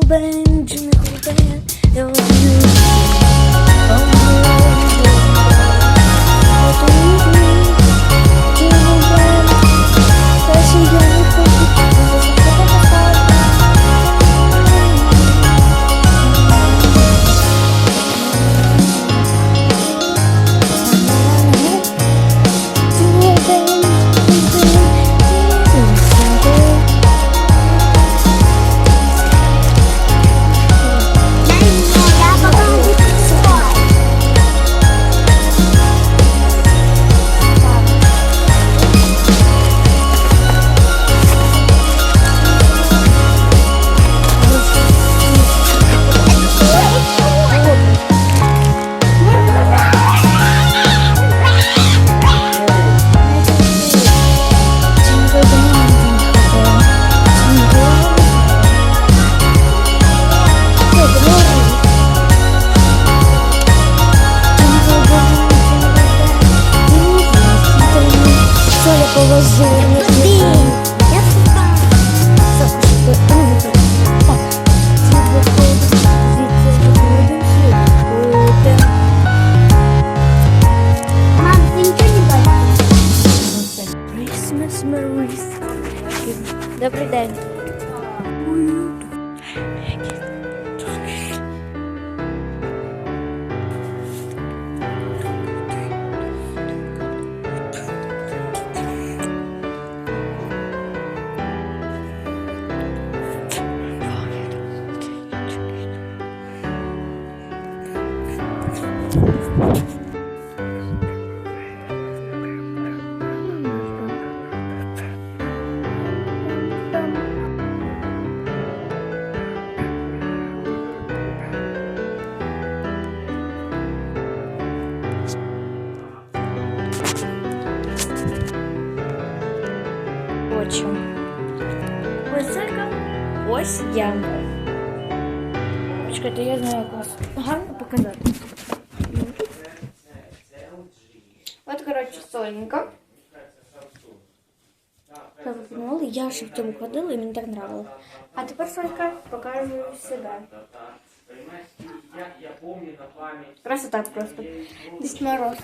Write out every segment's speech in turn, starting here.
Benjamin, Benjamin, Benjamin, it was you. Я ще в цьому ходила і мені так нравилось. А тепер Сонька покажу себе. Красота просто. Десь мороз.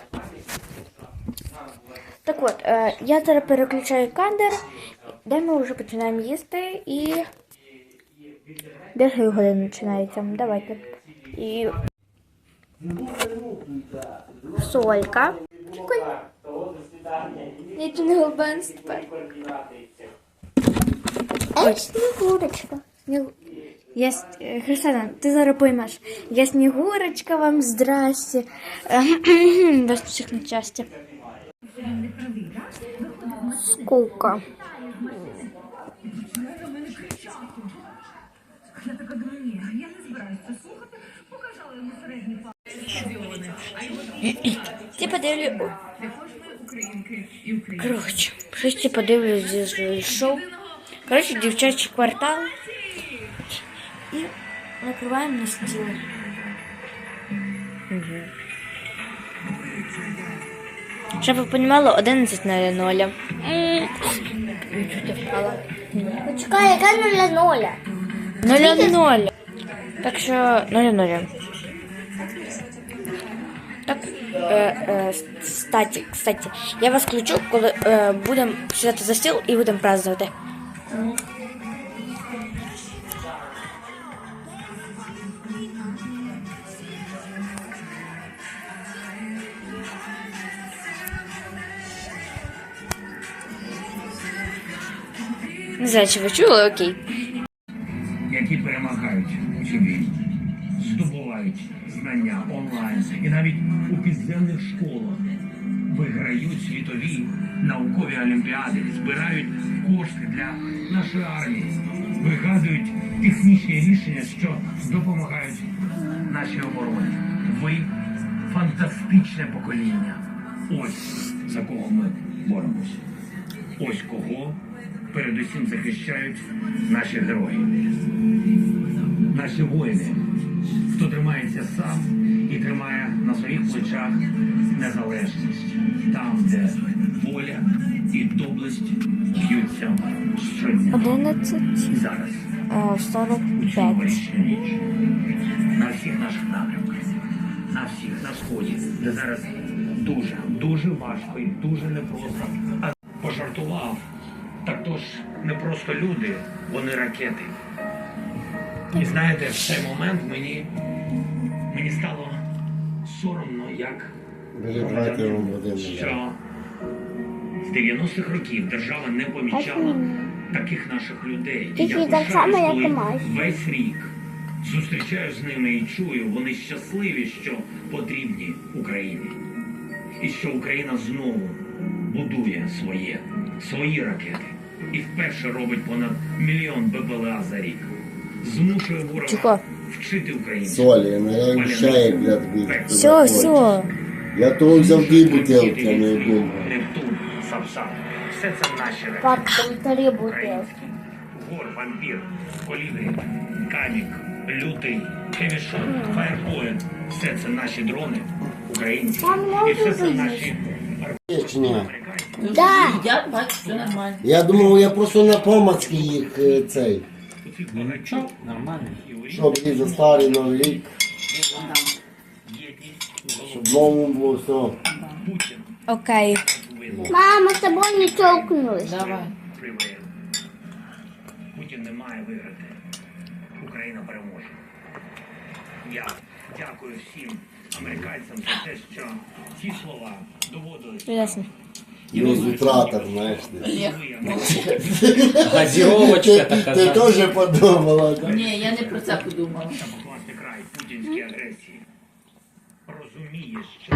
Так от, е, я зараз переключаю кадр, де ми вже починаємо їсти і. Другої години починається. Давайте. І. Солька. Я не тепер. Снігурочка. Я... е, Христина, ти зараз поймеш. Я Снігурочка вам, здрасте. Вас всіх на щастя. Скука. Ті подивлю... Коротше, щось ті подивлюсь зі шоу. Коротше, дівчачий квартал. І накриваємо на стіл. Щоб ви розуміли, 11 на 0. Чуть я впала. Почекай, яка нуля нуля? 0 0. Так що 0 0. Так, е, е, кстати, кстати, я вас включу, коли е, будемо сідати за стіл і будемо празднувати. Не знаю, чи ви чули, окей. які перемагають у війні, здобувають знання онлайн і навіть у підземних школах виграють світові наукові олімпіади, збирають кошти для нашої армії, вигадують технічні рішення, що допомагають нашій обороні. Ви фантастичне покоління. Ось за кого ми боремося. Ось кого передусім захищають наші герої. Наші воїни хто тримається сам і тримає на своїх плечах незалежність, там, де воля і доблесть б'ються щодня. 11 І зараз е, у цю 45. ніч на всіх наших напрямках, на всіх на сході, де зараз дуже, дуже важко і дуже непросто. А пожартував. Так то ж не просто люди, вони ракети. І знаєте, в цей момент мені, мені стало соромно, як що з 90-х років держава не помічала таких наших людей. І я так само, пишаюсь, як коли весь рік зустрічаю з ними і чую, вони щасливі, що потрібні Україні. І що Україна знову будує своє, свої ракети. І вперше робить понад мільйон БПЛА за рік. Змушує ворога Тихо. вчити українців. Солі, ну я їм чай, блядь, бить. Все, все. Я то взяв дві бутилки, а не одну. Нептун, Сапсан. Все це наші речі. Пап, там три бутилки. Українські. Гор, вампір, колібрі, камік, лютий, хевішот, фаєрпоінт. Все це наші дрони, українські. Там можна І все це виїсти. наші Є чи ні? американські. Да. Я бачу, все нормально. Я думав, я просто на помацки їх е, цей. Щоб і за старий новий рік, щоб новому було все. Окей. Мама, з тобою не толкнулась. Давай. Путін не має виграти. Україна переможе. Я дякую всім американцям за те, що ці слова доводились. Ясно. Ілюстратор, знаєш. ти. Ні, Газіровочка Ти, така. ти знаєш. теж подумала, так? Ні, я не про це подумала. Покласти край путінській агресії. Розумієш, що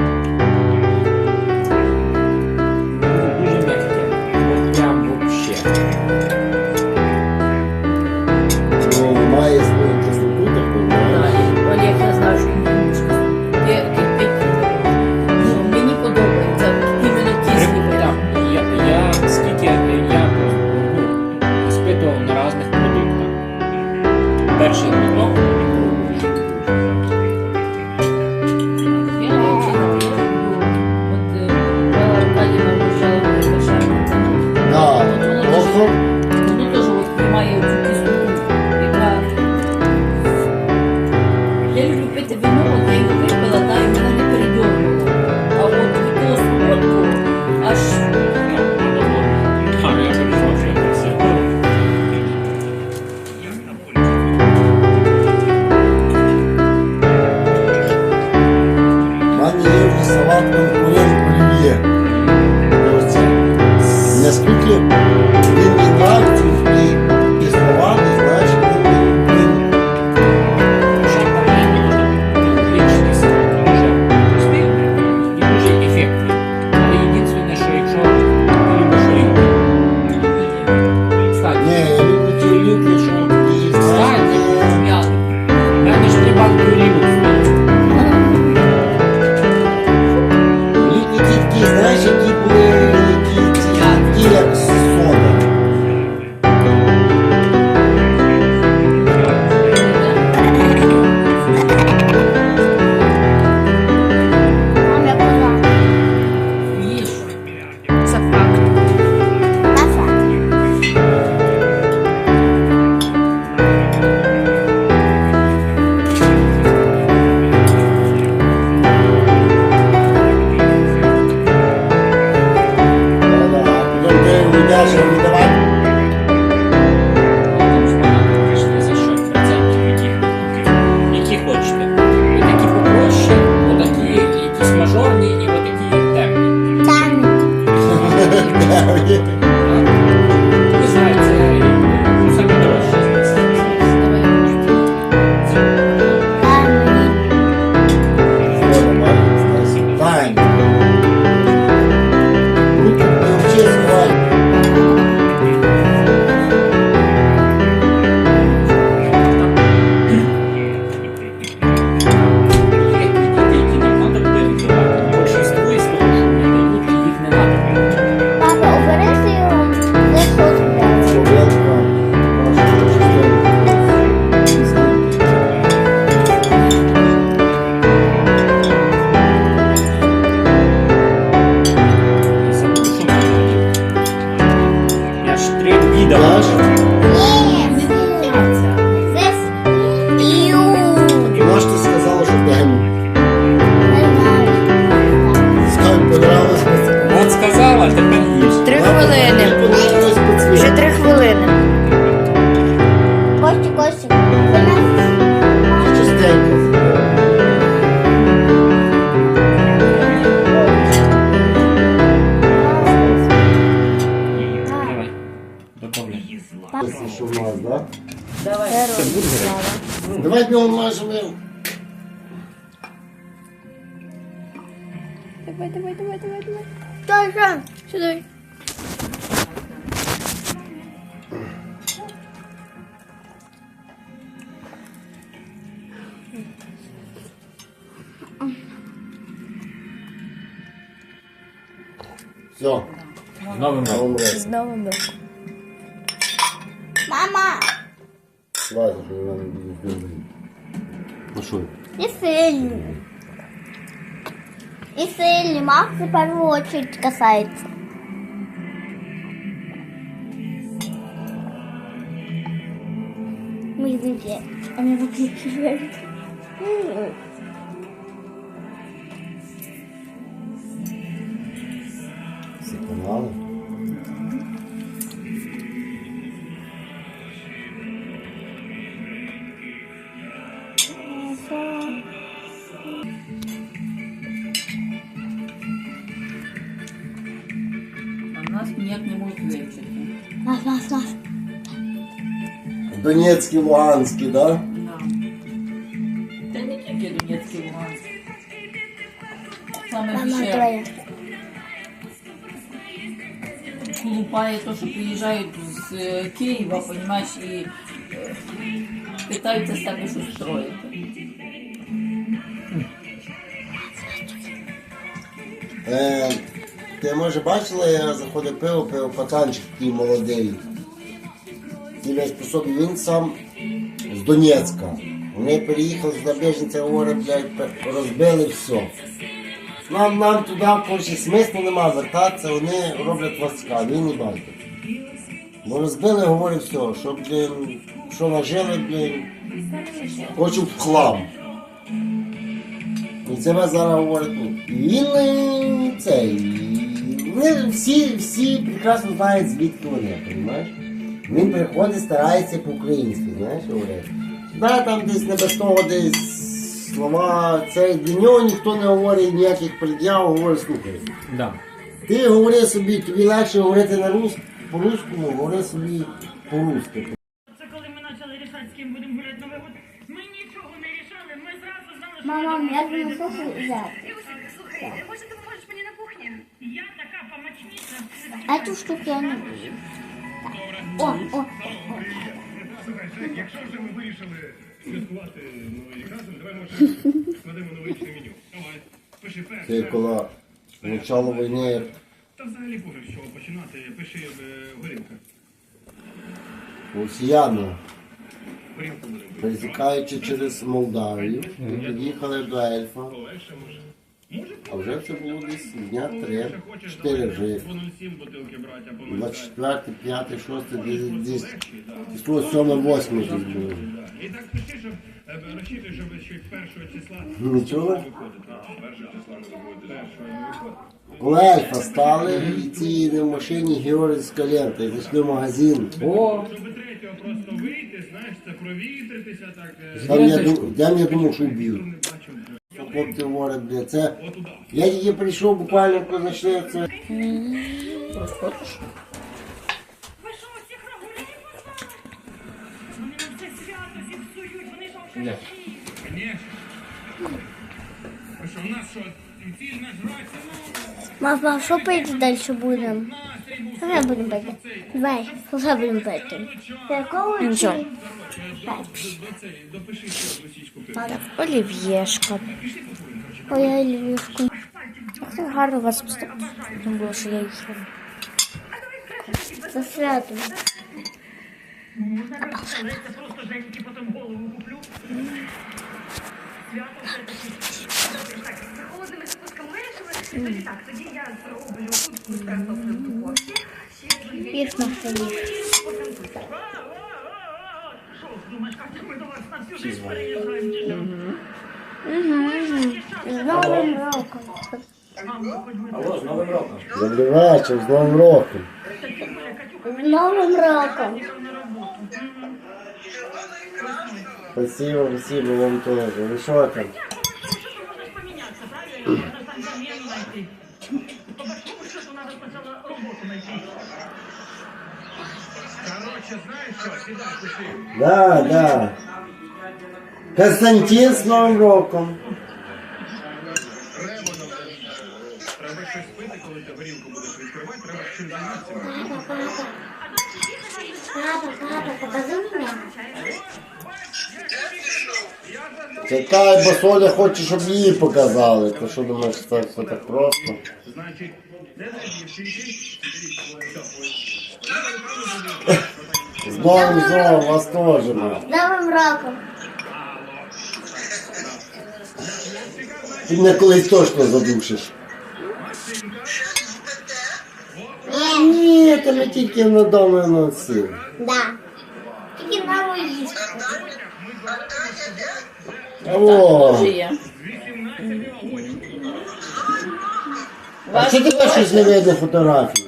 Все. З Новим роком. З новим роком. Мама, Давайте, що я не буду. Ну що? і сильні. І сильні. Макс в першу очередь касається. Ми звідки? А не Донецький, Луганський, да? Да. Та не тільки Донецький Луганськ. Саме Мама ще твоя. колупає то, що приїжджають з е, Києва, понімаєш, і е, питаються з себе щось строїти. Е, ти може бачила, я заходив пиво, пив пацанчик такий молодий. І весь по собі він сам з Донецька. Вони переїхали з Набіжниця, говорять, блядь, розбили все. Нам, нам туди коротше, смислу нема вертатися, вони роблять васка, він не бачить. Бо розбили, говорять, все, що, блін, що нажили, блін, хочуть в хлам. І це вас зараз говорить, ну, він цей. Вони всі, всі прекрасно знають, звідки вони, розумієш? Він приходить, старається по-українськи, знаєш, говорить. Да, там десь не без того десь слова, це для нього ніхто не говорить ніяких пред'яв, говорить, слухай. Да. Ти говори собі, тобі легше говорити на рус, по-руському, говори собі по-русски. Це коли ми почали рішати, з ким будемо гуляти Новий год. Ми нічого не рішали, ми зразу знали, що Мама, я робити. що взяти. Слухай, може ти поможеш мені на кухні? Я така помічниця. А цю штуку я не буду. О, о, Якщо вже ми вирішили святкувати новий рік разом, давай може складемо новорічне меню. Давай, пиши Це перше. коли почало війни, Та взагалі пофіг, з чого починати. Пиши е, горілка. росіяни. Горілку будемо. пересікаючи через Молдавію, їхали до Ельфа, Полегше може. А вже це було десь дня три, Якщо хочеш, чотири давай вже. по 0,7 бутилки брати, а по 0,5. 24, 5, 6, десь, десь, число 7, 8 десь було. І так пиши, щоб розчитуй, щоб ще першого числа Нічого. виходити. А, Першого числа не виходить. Першого не виходить. Коли Ельфа стали, і ці на машині Георгійська лента, і зайшли в магазин. О, Щоб третього просто вийти, знаєш, це провітритися, так. е, Там я, я думав, що вб'ють. Не бачив. Хлопці говорять, бля, це... Отуда. Я тільки прийшов, буквально коли зайшли, це... Розходиш? Ви що, всіх рагулів позвали? Вони нам це свято зіпсують, вони ж Ні. вже Конечно. А що, у нас що, ці ж нажраться, ну, Мама, що пити далі будемо? Настрій був. Що? Давай. До цей, допиши ще російську пиво. Олів'єшка. Ой, я лівішку. Як так гарно вас поставити. Думала, що я їх. За свято. Так. Тоді так, тоді я зроблю кутку з картоплею в духовці. Ще дві Піш на столі. Що, думаєш, як ми до вас на всю жизнь переїжджаємо, чи що? З Новим роком. Алло, з Новим роком. Добрий вечір, з Новим роком. З Новим роком. Спасибо, спасибо вам тоже. Ви що там? Да, да. Константин з Новим роком. Треба щось пити, коли ти горілку будеш відкривати, треба чим займатися. Папа, папа, покажи меня. Чекай, бо Соля хоче, щоб її показали. Ти що думаєш, це все так просто? Значить, де дві дівчинки? З Новим знову вас теж. ну. С Новым роком. Ти мене колись точно задушиш. Ні, то ми тільки на домі на всі. Да. Тільки на логістику. О, Чи є? а чи тебе щось не видно фотографії?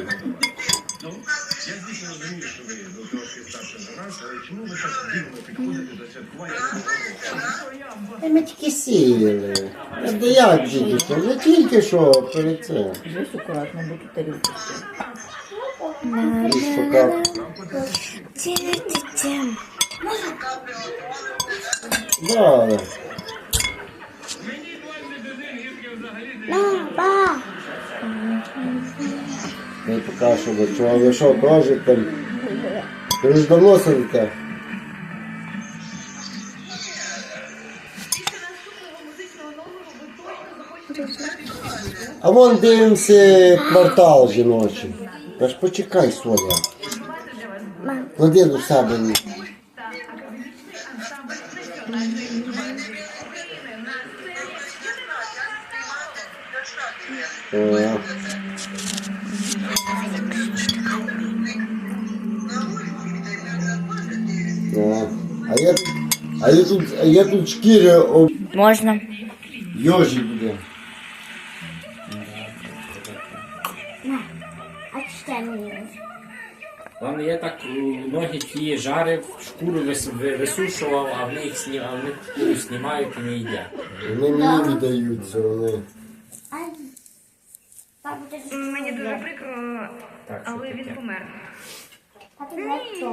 Та ми тільки сіли. Та де як тільки? Що перед цим. Десь акуратно, бо тут тарілки. І шукав. Да, да. Я поки що до чого. Ви що, там? Ви ж давно сидите? А вон дивимося квартал жіночий. Та ж почекай, Соня. Клади до себе. О. О. А я тут, а я тут, а я тут шкіри об Можна. йожі буде. Ладно, я так е, ноги ті жарив, шкуру вис- висушував, а в них сні, а в них шкуру знімають і не їдять. Вони мені віддаються, вони. Ай. Мені дуже прикро, Так, що але він таке? помер. Что?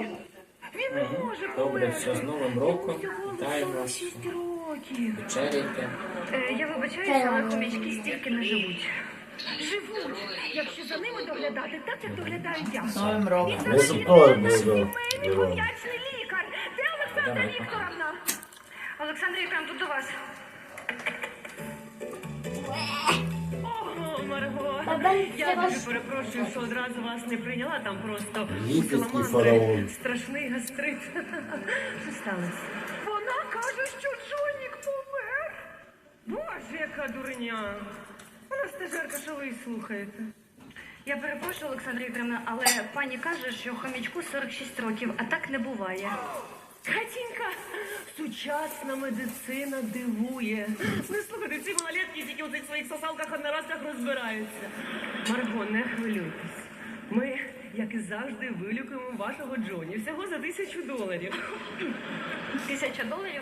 Він не може Добре, померти. все з Новим роком. Вітаємо вас. 46 років. Вечеряйте. Е, Я вибачаюся, але хомячки стільки не живуть. Живуть, якщо за ними доглядати, так як доглядають я. З Новим роком. Ми за тобою були. Лікар. Де Олександра. Вікторовна? Олександра Вікторовна, тут до вас. Ого, Марго. Я дуже перепрошую, що одразу вас не прийняла, там просто Єгипетський у саламандри фараон. страшний гастрит. Що сталося? Вона каже, що Джонік помер. Боже, яка дурня. Вона стажерка, що ви її слухаєте? Я перепрошую, Олександра Вікторовна, але пані каже, що хомячку 46 років, а так не буває. Катінька, сучасна медицина дивує. Не слухайте, ці малолетки тільки у цих своїх сосалках одноразках розбираються. Марго, не хвилюйтесь. Ми, як і завжди, вилікуємо вашого Джоні всього за тисячу доларів. Тисяча доларів?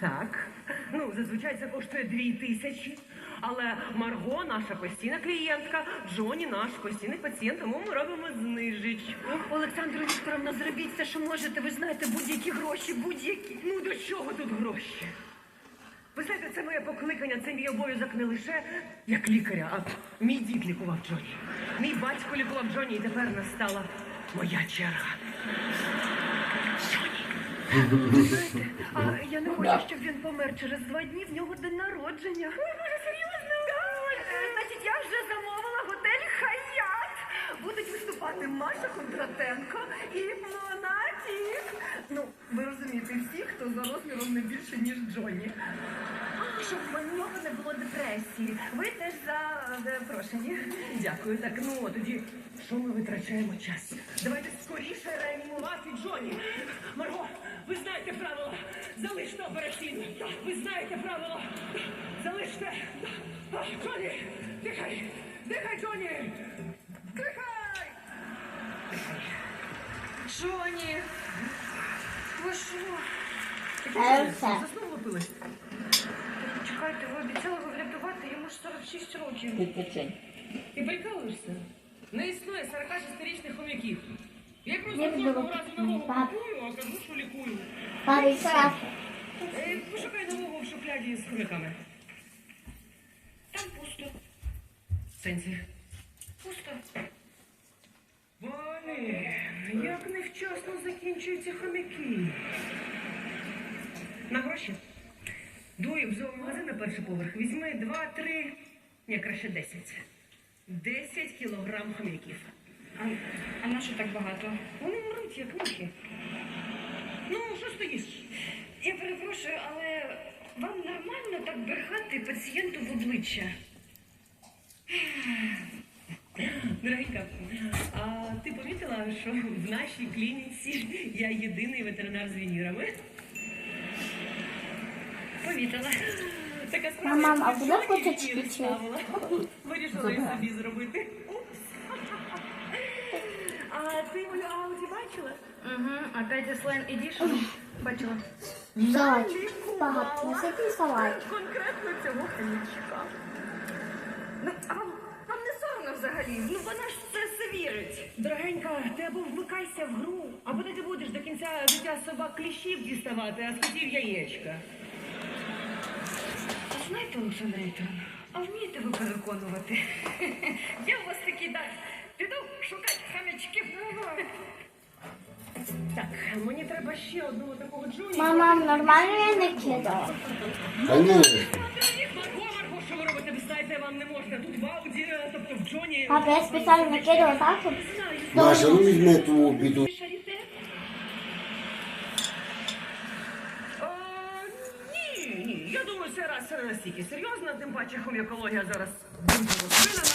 Так. Ну, зазвичай це коштує дві тисячі. Але Марго наша постійна клієнтка, Джоні наш постійний пацієнт, тому ми робимо знижечку. Олександра Вікторовна, зробіть все, що можете. Ви знаєте, будь-які гроші, будь-які. Ну до чого тут гроші? Ви знаєте, це моє покликання, це мій обов'язок не лише як лікаря, а мій дід лікував Джоні. Мій батько лікував Джоні, і тепер настала моя черга. Знаєте, а я не хочу, щоб він помер через два дні. В нього день народження. Ой, Боже, серйозно? Е, Значить, я вже замовила готель Хаят. Будуть виступати Маша Кондратенко і Монатік. Ну, ви розумієте, всі, хто за розміром не більше, ніж Джонні. Щоб в нього не було депресії. Ви теж запрошені. Дякую. Так, ну тоді, що ми витрачаємо час? Давайте скоріше реанімувати Джоні. Ви знаєте правила. Залиште операційну. Ви знаєте правила. Залиште. Джоні, дихай. Дихай, Джоні. Дихай. Джоні. Ви що? Все. Заснули? Чекайте, ви обіцяли його врятувати, йому ж 46 років. Ти прикалуєшся? Не існує 46-річних хом'яків. Я просто кожного разу нового купую, а кажу, що лікую. Папа, ще. Е, Пошукай нового в шухляді з хомяками. Там пусто. Сенсі. Пусто. Валі, як невчасно закінчуються хомяки. На гроші? Дуй в зоомагазин на перший поверх. Візьми два, три, ні, краще десять. Десять кілограм хомяків. А, а на що так багато? Вони мруть, як мухи. Ну, що стоїш? Я перепрошую, але вам нормально так брехати пацієнту в обличчя? Дорогенька, а ти помітила, що в нашій клініці я єдиний ветеринар з вінірами? Помітила. Така справа, Мам, а хочеш вініри піти? ставила. Вирішила їх собі зробити. Упс. А ти мою ауді бачила? Угу, опять слайн Edition. Бачила. Салат. Багато. Насипний салат. Конкретно цього хомячка. Ну, а вам, не соромно взагалі? Ну вона ж це все вірить. Дорогенька, ти або вмикайся в гру, або ти будеш до кінця життя собак кліщів діставати, а з котів яєчка. А знаєте, Олександра Вікторовна, а вмієте ви переконувати? Я у вас такий дар. Піду шукати хамячків. Так, мені треба ще одного такого джуні. Мама, нормально я не кидала? Що ви робите? Ви знаєте, вам не можна. Тут в Ауді, тобто в Джоні. А я спеціально накидала так. Маша, ну візьми ту біду. Шаріте? Е, Ні, ні. Я думаю, це раз це не настільки серйозно, тим паче хом'якологія зараз дуже розвинена.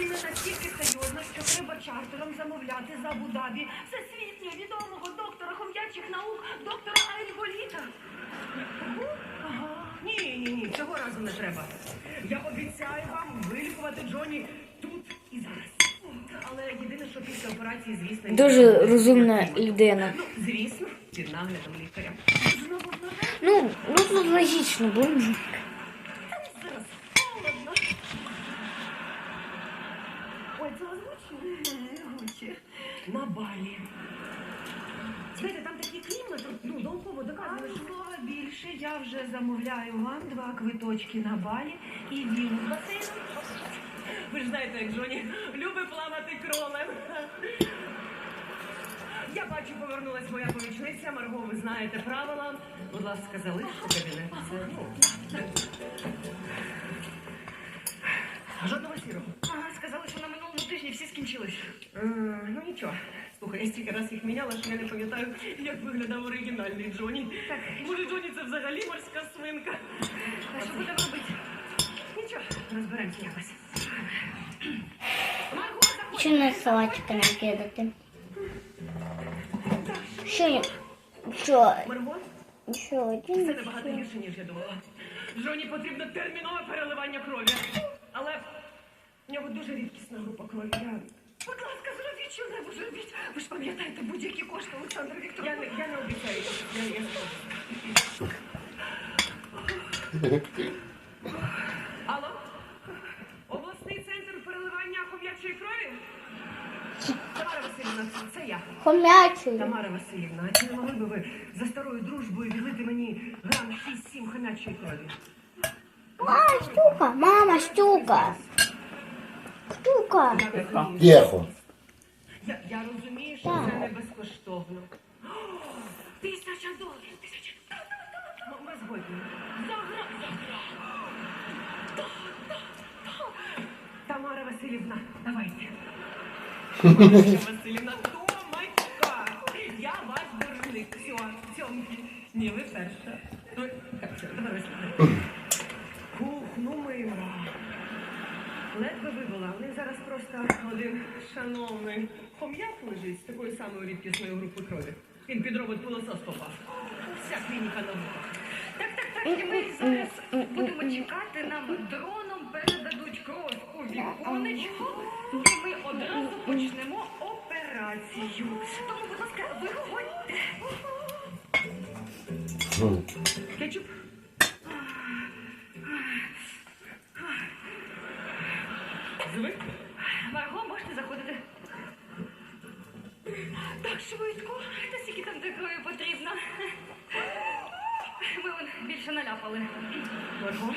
І не настільки серйозно, що треба чартером замовляти з Абу-Дабі всесвітньо відомого доктора хом'ячих наук, доктора Альболіта. Ага. Ні, ні, ні, цього разу не треба. Я обіцяю вам вилікувати Джоні тут і зараз. Але єдине, що після операції, звісно, Дуже розумна людина. Ну, звісно, під наглядом лікаря. Ну, ну тут логічно, бо Зараз холодно. Ой, це? Гуччі. На балі. Знаєте, там такий клімат, ну, науково доказано, що... слова більше я вже замовляю вам два квиточки на балі і він в басейн. Ви ж знаєте, як Джоні любить плавати кролем. Я бачу, повернулась моя помічниця. Марго, ви знаєте правила. Будь ласка, залиште кабінет. Це, ну, Жодного сірого. Ага, сказали, що на минулому тижні всі скінчились. Е, ну нічого. Слухай, я стільки раз їх міняла, що я не пам'ятаю, як виглядав оригінальний Джоні. Так, може, Джоні це взагалі морська свинка. А що будемо робити? Нічого, розберемося якось. Марго, заходь! Що на салатики накидати? Що я? Що? Що? це набагато гірше, ніж я думала. Джоні потрібно термінове переливання крові. Але в нього дуже рідкісна група крові. Я, Будь ласка, зробіть що-небудь, зробіть. Ви ж пам'ятаєте будь-які кошти, Олександр я, не, я не обіцяю. Я, я це я. Хомячий. Тамара Васильівна, а чи не могли би ви за старою дружбою відлити мені грам 6-7 хомячої крові? Мама, штука. Мама, штука. Штука. Я розумію, Тихо. я, я розумію, що це не безкоштовно. О, Тисяча доларів, тисяча. Ну, Ми згодні. За грам, за грам. Да, да, да. Тамара Васильівна, давайте. Тамара Васильівна, Томачка, я ваш боржник. Все, все. Ні, ви перша. Так, ну мила. Ледве вибила. У них зараз просто один шановний хом'як лежить з такою самою рідкісною групою крові. Він під робот пилосос попав. Вся клініка на вухах. Так, так, так, і ми зараз будемо чекати, нам дроном передадуть кров у віконечко, і ми одразу почнемо операцію. Тому, будь ласка, виходьте. Кетчуп. Звик? Марго, можете заходити? Так швидко. Та скільки там такої потрібно. Ми вон більше наляпали. Марго,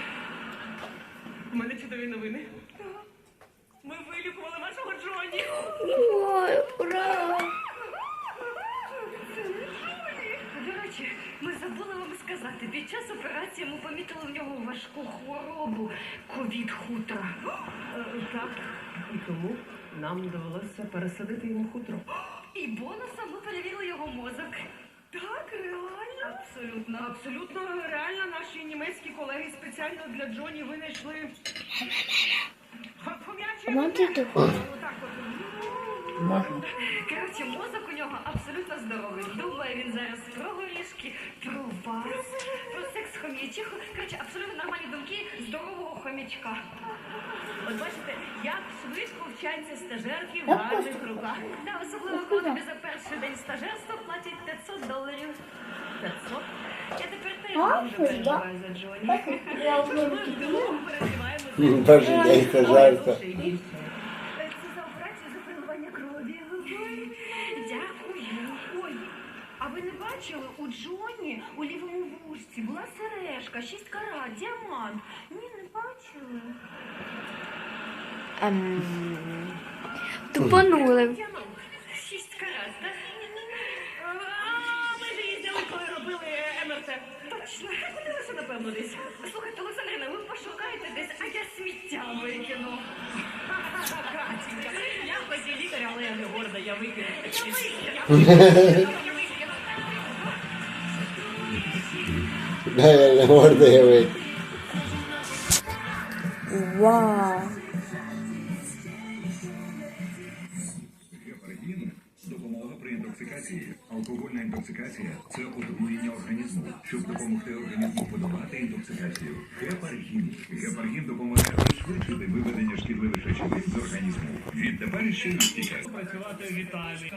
у мене чудові новини. Ми вилікували вашого Джоні. Ой, ура! До речі, ми забули вам сказати, під час операції ми помітили в нього важку хворобу ковід хутра. Е, Так, і тому нам довелося пересадити йому хутро. І бонусом ми перевірили його мозок. Так, реально? Абсолютно. Абсолютно реально наші німецькі колеги спеціально для Джоні винайшли. Отак от. Можна. Коротше, мозок у нього абсолютно здоровий. Думає він зараз про горішки, про вас, про секс хом'ячиху. Коротше, абсолютно нормальні думки здорового хомячка. От бачите, як швидко вчаться стажерки в гарних руках. Та особливо, коли тобі за перший день стажерства платять 500 доларів. 500. Я тепер теж дуже переживаю за Джоні. Я вже Тому переживаємо за Перший день стажерка. Ой, більше. Джоні у лівому вушці була сережка, 6 карат, діамант. Ні, не бачили. Ем... Тупанули. Діамант. Шість карат, так? А, ми ж їздили, коли робили МРТ. Точно. Подивилися, напевно, десь. Слухайте, Олександрина, ви пошукаєте десь, а я сміття викину. Катінька, я хоч і але я не горда, я викину. Я не уявити. Вау! Гепаргін – допомога. Алкогольна інтоксикація – це отруєння організму, щоб допомогти організму подолати інтоксикацію. Гепаргін. Допомагає пришвидшити виведення шкідливих речовин з організму. Відтепер ще й. Працювати в Італії.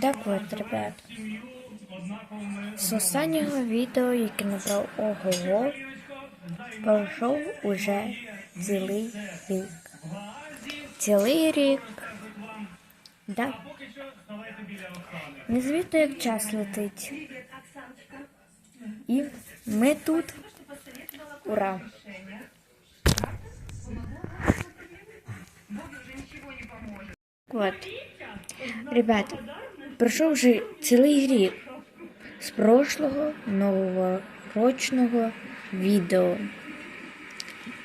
Так от, ребят. З останнього відео, яке набрав ого, пройшов уже цілий рік. Цілий рік. Да. Незвідно як час летить. І ми тут. Ура! Вот. Ребята, пройшов вже цілий рік з прошлого новорічного відео,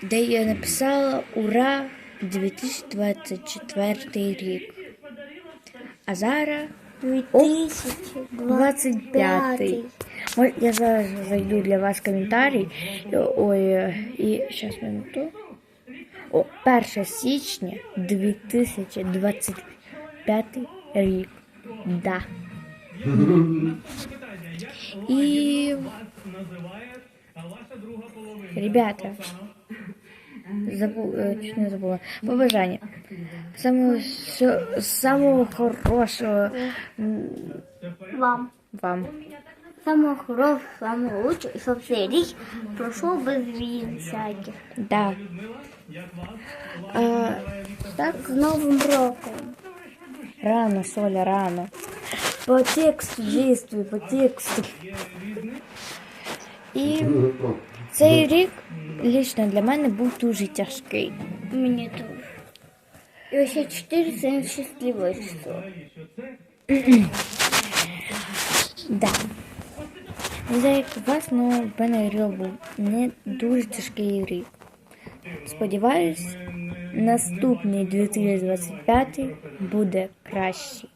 де я написала Ура 2024 рік. А зараз 25. Я зараз зайду для вас коментарі. Ой, і зараз минуту. О, 1 січня 2025 рік. Да. І ребята, забу, е, чуть не забула. Побажання. Самого, всё- самого хорошого м, вам. вам. Самого хорошего, самого лучшего, и цей рік пройшов без війн всяких. Да. А, Так, з Новим роком. Рано, Соля, рано. По тексту действуй, по тексту. І цей рік лично для мене був дуже тяжкий. Мені теж. І ось ще 4 це нещасливе число. Да. Не знаю, як у вас, але в мене рік був не дуже тяжкий рік. Сподіваюсь, наступний 2025 буде кращий.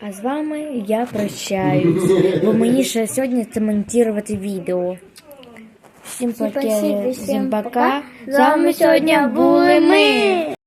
А з вами я прощаюсь, бо мені ще сьогодні це монтувати відео. Всім пока, всім пока. З вами сьогодні були ми.